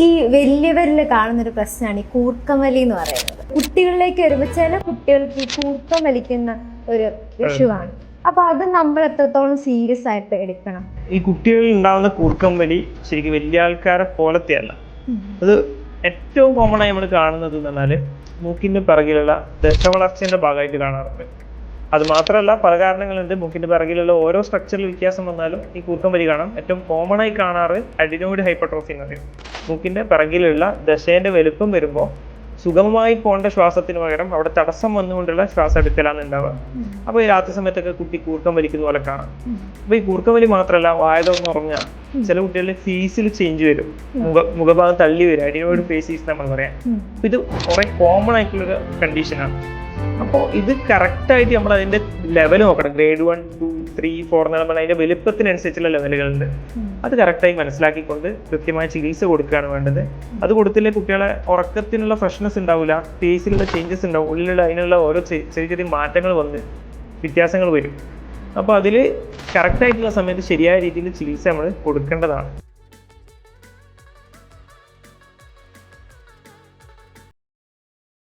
ഈ വലിയവരിൽ കാണുന്നൊരു പ്രശ്നമാണ് ഈ കൂർക്കമലി എന്ന് പറയുന്നത്. കുട്ടികളിലേക്ക് വരുമ്പോൾ ചില കുട്ടികൾക്ക് ഈ കൂർക്കം വലിക്കുന്ന ഒരു വിഷുവാണ്. അപ്പൊ അത് നമ്മൾ എത്രത്തോളം സീരിയസ് ആയിട്ട് എടുക്കണം? ഈ കുട്ടികളിൽ ഉണ്ടാകുന്ന കൂർക്കം വലി ശരിക്കും വലിയ ആൾക്കാരെ പോലത്തെയല്ല. അത് ഏറ്റവും കോമൺ ആയി നമ്മൾ കാണുന്നത് എന്ന് പറഞ്ഞാൽ മൂക്കിന്റെ പിറകിലുള്ള ദശവളർച്ചയുടെ ഭാഗമായിട്ട് കാണാറുണ്ട്. അത് മാത്രമല്ല പല കാരണങ്ങളുണ്ട്. മൂക്കിന്റെ പിറകിലുള്ള ഓരോ സ്ട്രക്ചറിൽ വ്യത്യാസം വന്നാലും ഈ കൂർക്കം വലി കാണാം. ഏറ്റവും കോമൺ ആയി കാണാറ് അഡിനോയിഡ് ഹൈപ്പർട്രോഫി എന്ന് പറയും. മൂക്കിന്റെ പിറകിലുള്ള ദശേന്റെ വലുപ്പം വരുമ്പോൾ സുഗമമായി പോകേണ്ട ശ്വാസത്തിന് പകരം അവിടെ തടസ്സം വന്നുകൊണ്ടുള്ള ശ്വാസം എടുക്കലാണ് ഉണ്ടാവുക അപ്പോൾ ഈ രാത്രി സമയത്തൊക്കെ കുട്ടി കൂർക്കം വലിക്കുന്ന പോലെ കാണാം. അപ്പോൾ ഈ കൂർക്കം വലി മാത്രമല്ല വായതൊന്ന് ഉറങ്ങുക ചില കുട്ടികളുടെ ഫീസിൽ ചേഞ്ച് വരും. മുഖ മുഖഭാഗം തള്ളി വരും. ഫേസ് ഫേസീസ് നമ്മൾ പറയാം. ഇത് കുറെ കോമൺ ആയിട്ടുള്ളൊരു കണ്ടീഷനാണ് അപ്പോൾ ഇത് കറക്റ്റായിട്ട് നമ്മൾ അതിന്റെ ലെവൽ നോക്കണം. Grade one two three four എന്ന് പറയുമ്പോൾ അതിന്റെ വലുപ്പത്തിനനുസരിച്ചുള്ള ലെവലുകളുണ്ട്. അത് കറക്റ്റായി മനസ്സിലാക്കിക്കൊണ്ട് കൃത്യമായ ചികിത്സ കൊടുക്കുകയാണ് വേണ്ടത്. അത് കൊടുത്തില്ലേ കുട്ടികളെ ഉറക്കത്തിനുള്ള ഫ്രഷ്നെസ് ഉണ്ടാവില്ല ഫേസിലുള്ള ചേഞ്ചസ് ഉണ്ടാവും ഉള്ളിലുള്ള അതിനുള്ള ഓരോ ചെറിയ ചെറിയ മാറ്റങ്ങൾ വന്ന് വ്യത്യാസങ്ങൾ വരും. അപ്പോൾ അതിൽ കറക്റ്റായിട്ടുള്ള സമയത്ത് ശരിയായ രീതിയിൽ ചികിത്സ നമ്മൾ കൊടുക്കേണ്ടതാണ്.